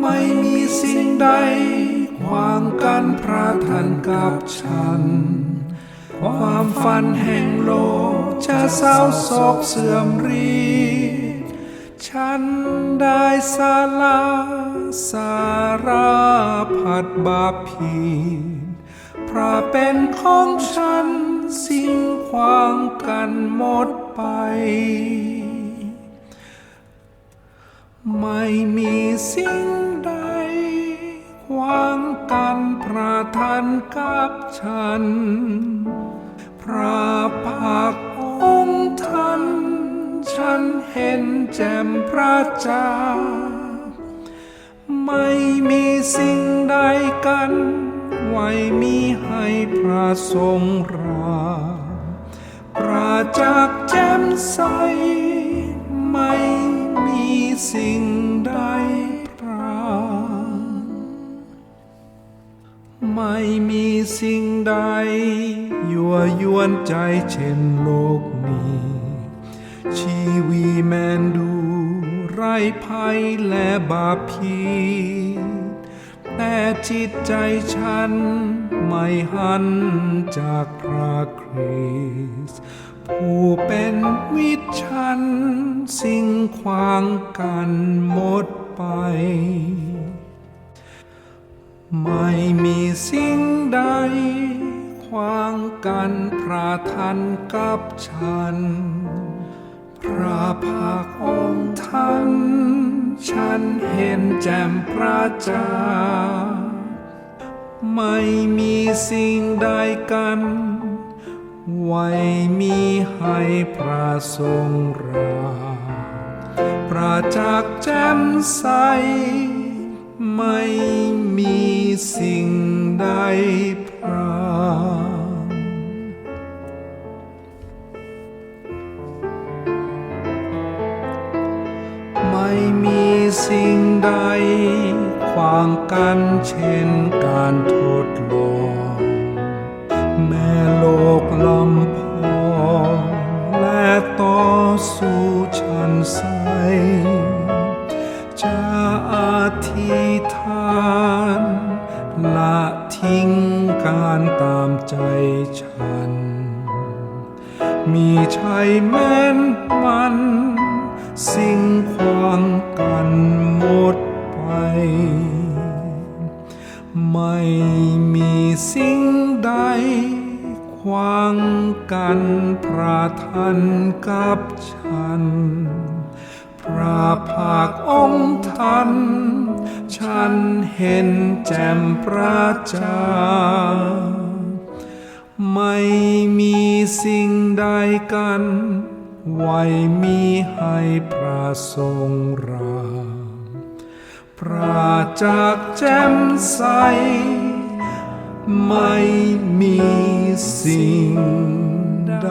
ไม่มีสิ่งใดขวางกันพระท่านกับฉัน ความฝันแห่งโลกจะเศร้าโศกเสื่อมรีดฉันได้สาลาสาราผัดบาปผิดพระเป็นของฉันสิ่งขวางกันหมดไป ไม่มีสิ่งใดขวางกันพระท่านกับฉัน พระภาคองค์ท่าน ฉันเห็นแจ่มพระจาไม่มีสิ่งใดกัน ไว้มีให้พระทรงราปราจากษ์แจ่มใส สิ่งใดพรางไม่มีสิ่งใด ยั่วยวนใจเช่นโลกนี้ ชีวีแมนดูไรภัยและบาปพีแต่จิตใจฉันไม่หันจากพระคริสต์ ผู้เป็นวิตฉัน สิ่งขวางกันหมดไป ไม่มีสิ่งใด ขวางกันพระท่านกับฉัน พระภาคองค์ท่าน ฉันเห็นแจ่มพระจาไม่มีสิ่งใดกัน ไว้มีให้พระทรงราพระจักษ์แจ่มใส ไม่มีสิ่งใดพรางไม่มีสิ่งใดขวางกันเช่นการทดลอง จะอธิษฐานละทิ้งการตามใจฉัน มีชัยแม้นมัน สิ่งขวางกันหมดไป ไม่มีสิ่งใดขวางกันพระท่านกับฉัน พระภาคองค์ท่านฉันเห็นแจ่มพระเจ้าไม่มีสิ่งใดกัน ไว้มีให้พระทรงราพระจากแจ่มใส ไม่มีสิ่งใด